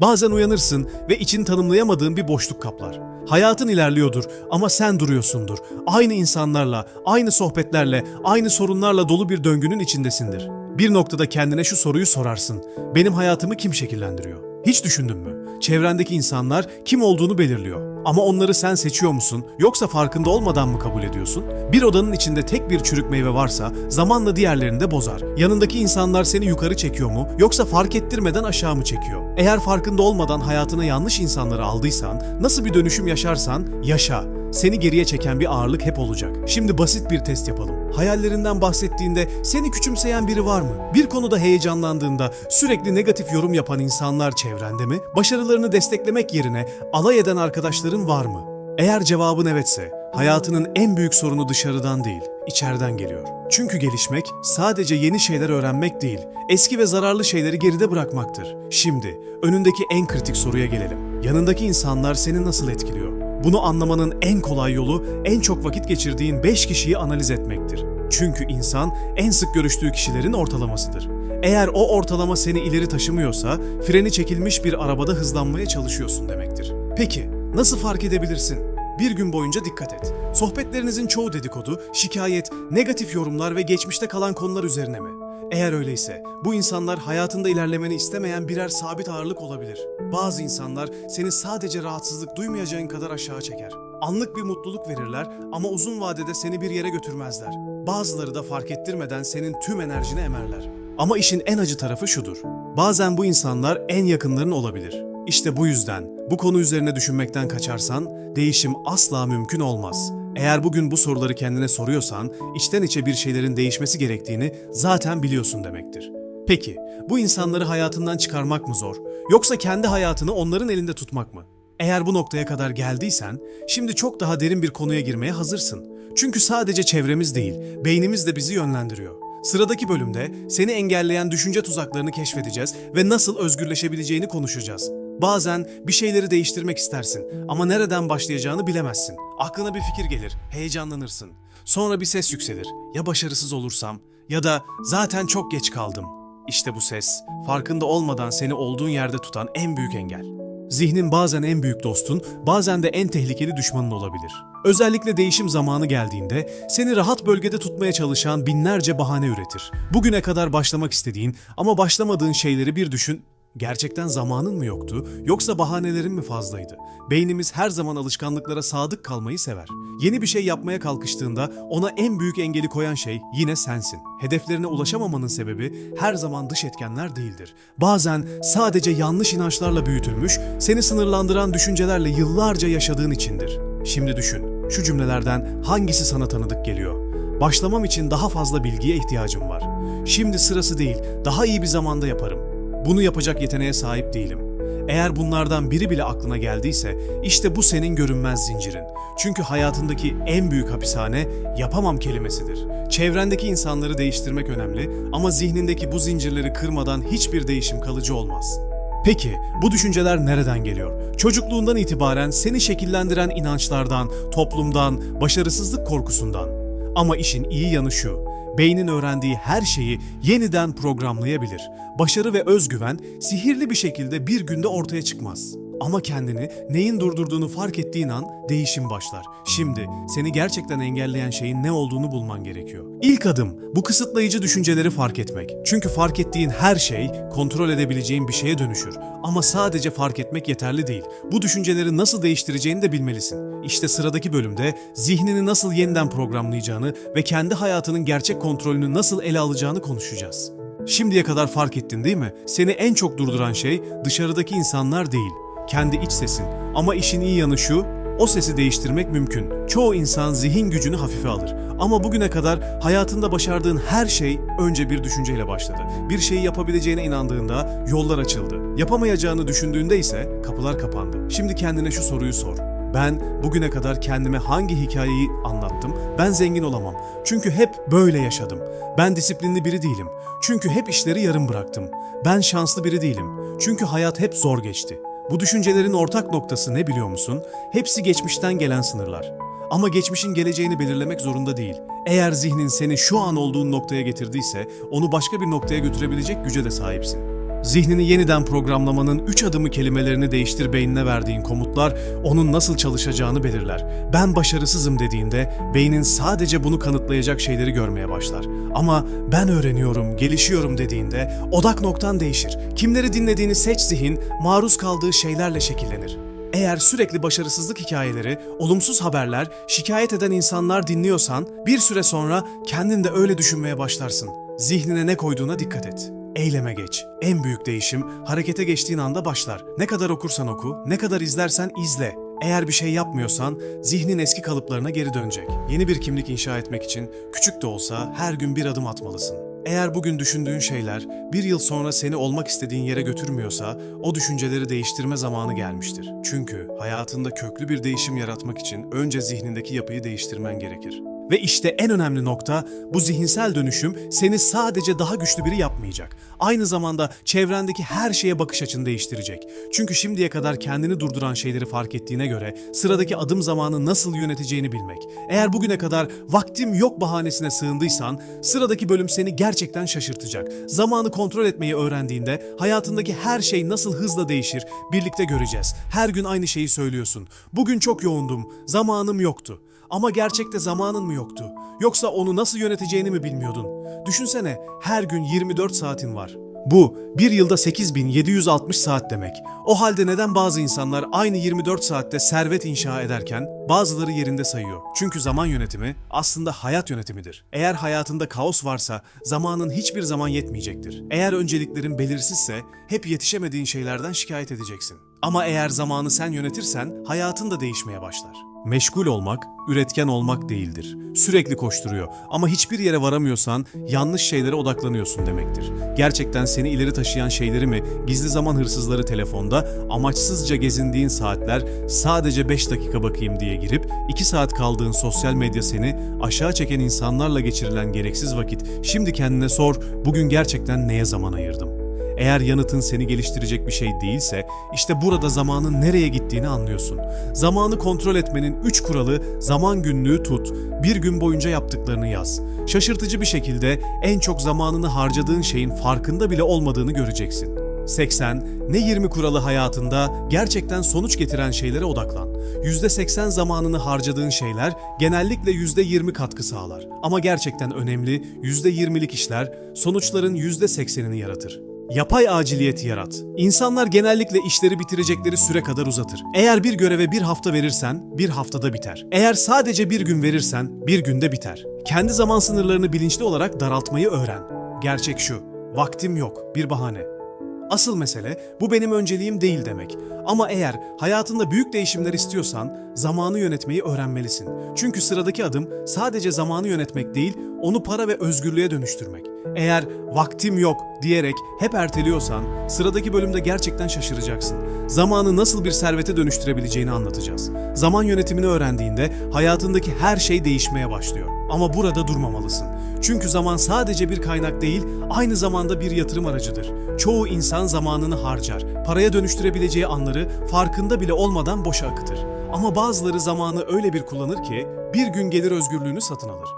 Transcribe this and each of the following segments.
Bazen uyanırsın ve için tanımlayamadığın bir boşluk kaplar. Hayatın ilerliyordur ama sen duruyorsundur. Aynı insanlarla, aynı sohbetlerle, aynı sorunlarla dolu bir döngünün içindesindir. Bir noktada kendine şu soruyu sorarsın. Benim hayatımı kim şekillendiriyor? Hiç düşündün mü? Çevrendeki insanlar kim olduğunu belirliyor. Ama onları sen seçiyor musun yoksa farkında olmadan mı kabul ediyorsun? Bir odanın içinde tek bir çürük meyve varsa zamanla diğerlerini de bozar. Yanındaki insanlar seni yukarı çekiyor mu yoksa fark ettirmeden aşağı mı çekiyor? Eğer farkında olmadan hayatına yanlış insanları aldıysan, nasıl bir dönüşüm yaşarsan yaşa. Seni geriye çeken bir ağırlık hep olacak. Şimdi basit bir test yapalım. Hayallerinden bahsettiğinde seni küçümseyen biri var mı? Bir konuda heyecanlandığında sürekli negatif yorum yapan insanlar çevrende mi? Başarılarını desteklemek yerine alay eden arkadaşların var mı? Eğer cevabın evetse, hayatının en büyük sorunu dışarıdan değil, içeriden geliyor. Çünkü gelişmek sadece yeni şeyler öğrenmek değil, eski ve zararlı şeyleri geride bırakmaktır. Şimdi önündeki en kritik soruya gelelim. Yanındaki insanlar seni nasıl etkiliyor? Bunu anlamanın en kolay yolu en çok vakit geçirdiğin 5 kişiyi analiz etmektir. Çünkü insan en sık görüştüğü kişilerin ortalamasıdır. Eğer o ortalama seni ileri taşımıyorsa freni çekilmiş bir arabada hızlanmaya çalışıyorsun demektir. Peki nasıl fark edebilirsin? Bir gün boyunca dikkat et. Sohbetlerinizin çoğu dedikodu, şikayet, negatif yorumlar ve geçmişte kalan konular üzerine mi? Eğer öyleyse bu insanlar hayatında ilerlemeni istemeyen birer sabit ağırlık olabilir. Bazı insanlar seni sadece rahatsızlık duymayacağın kadar aşağı çeker. Anlık bir mutluluk verirler ama uzun vadede seni bir yere götürmezler. Bazıları da fark ettirmeden senin tüm enerjini emerler. Ama işin en acı tarafı şudur. Bazen bu insanlar en yakınların olabilir. İşte bu yüzden bu konu üzerine düşünmekten kaçarsan değişim asla mümkün olmaz. Eğer bugün bu soruları kendine soruyorsan, içten içe bir şeylerin değişmesi gerektiğini zaten biliyorsun demektir. Peki, bu insanları hayatından çıkarmak mı zor, yoksa kendi hayatını onların elinde tutmak mı? Eğer bu noktaya kadar geldiysen, şimdi çok daha derin bir konuya girmeye hazırsın. Çünkü sadece çevremiz değil, beynimiz de bizi yönlendiriyor. Sıradaki bölümde seni engelleyen düşünce tuzaklarını keşfedeceğiz ve nasıl özgürleşebileceğini konuşacağız. Bazen bir şeyleri değiştirmek istersin ama nereden başlayacağını bilemezsin. Aklına bir fikir gelir, heyecanlanırsın. Sonra bir ses yükselir. Ya başarısız olursam ya da zaten çok geç kaldım. İşte bu ses, farkında olmadan seni olduğun yerde tutan en büyük engel. Zihnin bazen en büyük dostun, bazen de en tehlikeli düşmanın olabilir. Özellikle değişim zamanı geldiğinde seni rahat bölgede tutmaya çalışan binlerce bahane üretir. Bugüne kadar başlamak istediğin ama başlamadığın şeyleri bir düşün. Gerçekten zamanın mı yoktu yoksa bahanelerin mi fazlaydı? Beynimiz her zaman alışkanlıklara sadık kalmayı sever. Yeni bir şey yapmaya kalkıştığında ona en büyük engeli koyan şey yine sensin. Hedeflerine ulaşamamanın sebebi her zaman dış etkenler değildir. Bazen sadece yanlış inançlarla büyütülmüş, seni sınırlandıran düşüncelerle yıllarca yaşadığın içindir. Şimdi düşün, şu cümlelerden hangisi sana tanıdık geliyor? Başlamam için daha fazla bilgiye ihtiyacım var. Şimdi sırası değil, daha iyi bir zamanda yaparım. Bunu yapacak yeteneğe sahip değilim. Eğer bunlardan biri bile aklına geldiyse işte bu senin görünmez zincirin. Çünkü hayatındaki en büyük hapishane yapamam kelimesidir. Çevrendeki insanları değiştirmek önemli ama zihnindeki bu zincirleri kırmadan hiçbir değişim kalıcı olmaz. Peki bu düşünceler nereden geliyor? Çocukluğundan itibaren seni şekillendiren inançlardan, toplumdan, başarısızlık korkusundan. Ama işin iyi yanı şu. Beynin öğrendiği her şeyi yeniden programlayabilir. Başarı ve özgüven sihirli bir şekilde bir günde ortaya çıkmaz. Ama kendini neyin durdurduğunu fark ettiğin an değişim başlar. Şimdi seni gerçekten engelleyen şeyin ne olduğunu bulman gerekiyor. İlk adım bu kısıtlayıcı düşünceleri fark etmek. Çünkü fark ettiğin her şey kontrol edebileceğin bir şeye dönüşür. Ama sadece fark etmek yeterli değil. Bu düşünceleri nasıl değiştireceğini de bilmelisin. İşte sıradaki bölümde zihnini nasıl yeniden programlayacağını ve kendi hayatının gerçek kontrolünü nasıl ele alacağını konuşacağız. Şimdiye kadar fark ettin değil mi? Seni en çok durduran şey dışarıdaki insanlar değil, kendi iç sesin. Ama işin iyi yanı şu, o sesi değiştirmek mümkün. Çoğu insan zihin gücünü hafife alır. Ama bugüne kadar hayatında başardığın her şey önce bir düşünceyle başladı. Bir şeyi yapabileceğine inandığında yollar açıldı. Yapamayacağını düşündüğünde ise kapılar kapandı. Şimdi kendine şu soruyu sor. Ben bugüne kadar kendime hangi hikayeyi anlattım? Ben zengin olamam. Çünkü hep böyle yaşadım. Ben disiplinli biri değilim. Çünkü hep işleri yarım bıraktım. Ben şanslı biri değilim. Çünkü hayat hep zor geçti. Bu düşüncelerin ortak noktası ne biliyor musun? Hepsi geçmişten gelen sınırlar. Ama geçmişin geleceğini belirlemek zorunda değil. Eğer zihnin seni şu an olduğun noktaya getirdiyse, onu başka bir noktaya götürebilecek güce de sahipsin. Zihnini yeniden programlamanın 3 adımı kelimelerini değiştir beynine verdiğin komutlar onun nasıl çalışacağını belirler. Ben başarısızım dediğinde beynin sadece bunu kanıtlayacak şeyleri görmeye başlar. Ama ben öğreniyorum, gelişiyorum dediğinde odak noktan değişir. Kimleri dinlediğini seç zihin, maruz kaldığı şeylerle şekillenir. Eğer sürekli başarısızlık hikayeleri, olumsuz haberler, şikayet eden insanlar dinliyorsan bir süre sonra kendin de öyle düşünmeye başlarsın. Zihnine ne koyduğuna dikkat et. Eyleme geç. En büyük değişim harekete geçtiğin anda başlar. Ne kadar okursan oku, ne kadar izlersen izle. Eğer bir şey yapmıyorsan zihnin eski kalıplarına geri dönecek. Yeni bir kimlik inşa etmek için küçük de olsa her gün bir adım atmalısın. Eğer bugün düşündüğün şeyler bir yıl sonra seni olmak istediğin yere götürmüyorsa o düşünceleri değiştirme zamanı gelmiştir. Çünkü hayatında köklü bir değişim yaratmak için önce zihnindeki yapıyı değiştirmen gerekir. Ve işte en önemli nokta bu zihinsel dönüşüm seni sadece daha güçlü biri yapmayacak. Aynı zamanda çevrendeki her şeye bakış açını değiştirecek. Çünkü şimdiye kadar kendini durduran şeyleri fark ettiğine göre sıradaki adım zamanı nasıl yöneteceğini bilmek. Eğer bugüne kadar vaktim yok bahanesine sığındıysan sıradaki bölüm seni gerçekten şaşırtacak. Zamanı kontrol etmeyi öğrendiğinde hayatındaki her şey nasıl hızla değişir birlikte göreceğiz. Her gün aynı şeyi söylüyorsun. Bugün çok yoğundum, zamanım yoktu. Ama gerçekte zamanın mı yoktu? Yoksa onu nasıl yöneteceğini mi bilmiyordun? Düşünsene her gün 24 saatin var. Bu bir yılda 8760 saat demek. O halde neden bazı insanlar aynı 24 saatte servet inşa ederken bazıları yerinde sayıyor? Çünkü zaman yönetimi aslında hayat yönetimidir. Eğer hayatında kaos varsa zamanın hiçbir zaman yetmeyecektir. Eğer önceliklerin belirsizse hep yetişemediğin şeylerden şikayet edeceksin. Ama eğer zamanı sen yönetirsen hayatın da değişmeye başlar. Meşgul olmak, üretken olmak değildir. Sürekli koşturuyor ama hiçbir yere varamıyorsan yanlış şeylere odaklanıyorsun demektir. Gerçekten seni ileri taşıyan şeyleri mi, gizli zaman hırsızları telefonda, amaçsızca gezindiğin saatler, sadece 5 dakika bakayım diye girip 2 saat kaldığın sosyal medya seni aşağı çeken insanlarla geçirilen gereksiz vakit. Şimdi kendine sor, bugün gerçekten neye zaman ayırdım? Eğer yanıtın seni geliştirecek bir şey değilse, işte burada zamanın nereye gittiğini anlıyorsun. Zamanı kontrol etmenin 3 kuralı zaman günlüğü tut, bir gün boyunca yaptıklarını yaz. Şaşırtıcı bir şekilde en çok zamanını harcadığın şeyin farkında bile olmadığını göreceksin. 80, ne 20 kuralı hayatında gerçekten sonuç getiren şeylere odaklan. %80 zamanını harcadığın şeyler genellikle %20 katkı sağlar. Ama gerçekten önemli %20'lik işler sonuçların %80'ini yaratır. Yapay aciliyet yarat. İnsanlar genellikle işleri bitirecekleri süre kadar uzatır. Eğer bir göreve bir hafta verirsen, bir haftada biter. Eğer sadece bir gün verirsen, bir günde biter. Kendi zaman sınırlarını bilinçli olarak daraltmayı öğren. Gerçek şu, vaktim yok, bir bahane. Asıl mesele bu benim önceliğim değil demek. Ama eğer hayatında büyük değişimler istiyorsan zamanı yönetmeyi öğrenmelisin. Çünkü sıradaki adım sadece zamanı yönetmek değil, onu para ve özgürlüğe dönüştürmek. Eğer vaktim yok diyerek hep erteliyorsan sıradaki bölümde gerçekten şaşıracaksın. Zamanı nasıl bir servete dönüştürebileceğini anlatacağız. Zaman yönetimini öğrendiğinde hayatındaki her şey değişmeye başlıyor. Ama burada durmamalısın. Çünkü zaman sadece bir kaynak değil, aynı zamanda bir yatırım aracıdır. Çoğu insan zamanını harcar, paraya dönüştürebileceği anları farkında bile olmadan boşa akıtır. Ama bazıları zamanı öyle bir kullanır ki bir gün gelir özgürlüğünü satın alır.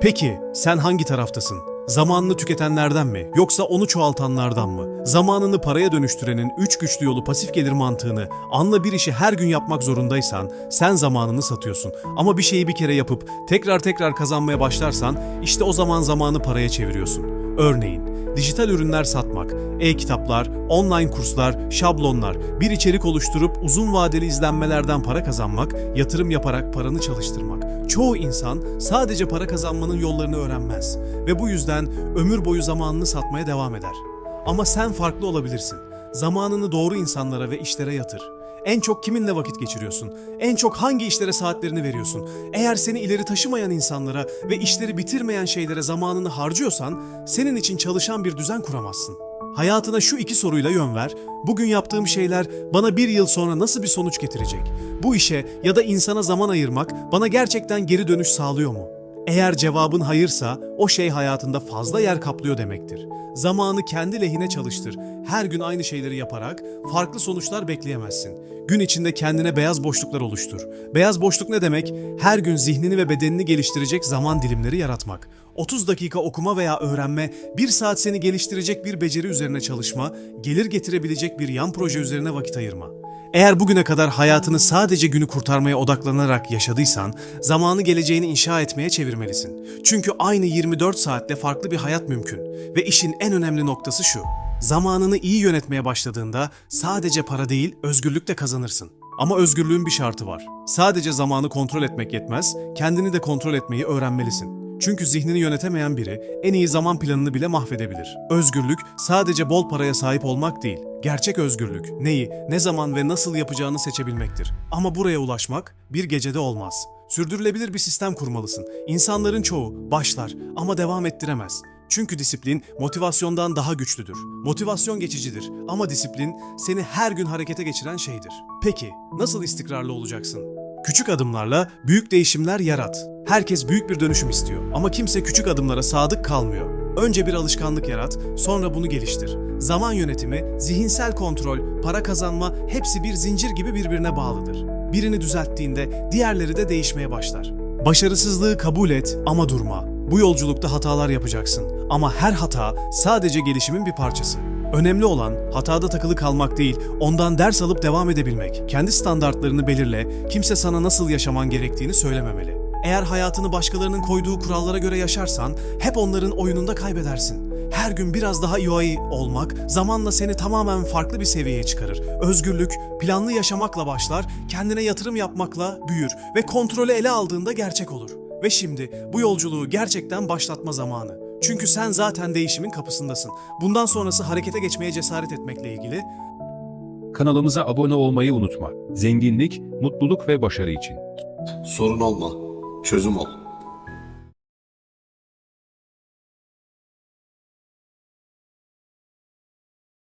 Peki sen hangi taraftasın? Zamanını tüketenlerden mi yoksa onu çoğaltanlardan mı? Zamanını paraya dönüştürenin üç güçlü yolu pasif gelir mantığını anla bir işi her gün yapmak zorundaysan sen zamanını satıyorsun. Ama bir şeyi bir kere yapıp tekrar tekrar kazanmaya başlarsan işte o zaman zamanı paraya çeviriyorsun. Örneğin dijital ürünler satmak, e-kitaplar, online kurslar, şablonlar, bir içerik oluşturup uzun vadeli izlenmelerden para kazanmak, yatırım yaparak paranı çalıştırmak. Çoğu insan sadece para kazanmanın yollarını öğrenmez ve bu yüzden ömür boyu zamanını satmaya devam eder. Ama sen farklı olabilirsin. Zamanını doğru insanlara ve işlere yatır. En çok kiminle vakit geçiriyorsun? En çok hangi işlere saatlerini veriyorsun? Eğer seni ileri taşımayan insanlara ve işleri bitirmeyen şeylere zamanını harcıyorsan, senin için çalışan bir düzen kuramazsın. Hayatına şu iki soruyla yön ver. Bugün yaptığım şeyler bana bir yıl sonra nasıl bir sonuç getirecek? Bu işe ya da insana zaman ayırmak bana gerçekten geri dönüş sağlıyor mu? Eğer cevabın hayırsa o şey hayatında fazla yer kaplıyor demektir. Zamanı kendi lehine çalıştır. Her gün aynı şeyleri yaparak farklı sonuçlar bekleyemezsin. Gün içinde kendine beyaz boşluklar oluştur. Beyaz boşluk ne demek? Her gün zihnini ve bedenini geliştirecek zaman dilimleri yaratmak. 30 dakika okuma veya öğrenme, 1 saat seni geliştirecek bir beceri üzerine çalışma, gelir getirebilecek bir yan proje üzerine vakit ayırma. Eğer bugüne kadar hayatını sadece günü kurtarmaya odaklanarak yaşadıysan, zamanı geleceğini inşa etmeye çevirmelisin. Çünkü aynı 24 saatte farklı bir hayat mümkün. Ve işin en önemli noktası şu. Zamanını iyi yönetmeye başladığında sadece para değil, özgürlük de kazanırsın. Ama özgürlüğün bir şartı var. Sadece zamanı kontrol etmek yetmez, kendini de kontrol etmeyi öğrenmelisin. Çünkü zihnini yönetemeyen biri en iyi zaman planını bile mahvedebilir. Özgürlük sadece bol paraya sahip olmak değil. Gerçek özgürlük neyi, ne zaman ve nasıl yapacağını seçebilmektir. Ama buraya ulaşmak bir gecede olmaz. Sürdürülebilir bir sistem kurmalısın. İnsanların çoğu başlar ama devam ettiremez. Çünkü disiplin motivasyondan daha güçlüdür. Motivasyon geçicidir ama disiplin seni her gün harekete geçiren şeydir. Peki nasıl istikrarlı olacaksın? Küçük adımlarla büyük değişimler yarat. Herkes büyük bir dönüşüm istiyor ama kimse küçük adımlara sadık kalmıyor. Önce bir alışkanlık yarat, sonra bunu geliştir. Zaman yönetimi, zihinsel kontrol, para kazanma hepsi bir zincir gibi birbirine bağlıdır. Birini düzelttiğinde diğerleri de değişmeye başlar. Başarısızlığı kabul et ama durma. Bu yolculukta hatalar yapacaksın ama her hata sadece gelişimin bir parçası. Önemli olan hatada takılı kalmak değil, ondan ders alıp devam edebilmek. Kendi standartlarını belirle, kimse sana nasıl yaşaman gerektiğini söylememeli. Eğer hayatını başkalarının koyduğu kurallara göre yaşarsan hep onların oyununda kaybedersin. Her gün biraz daha iyi olmak zamanla seni tamamen farklı bir seviyeye çıkarır. Özgürlük planlı yaşamakla başlar, kendine yatırım yapmakla büyür ve kontrolü ele aldığında gerçek olur. Ve şimdi bu yolculuğu gerçekten başlatma zamanı. Çünkü sen zaten değişimin kapısındasın. Bundan sonrası harekete geçmeye cesaret etmekle ilgili Kanalımıza abone olmayı unutma. Zenginlik, mutluluk ve başarı için. Sorun olma, çözüm ol.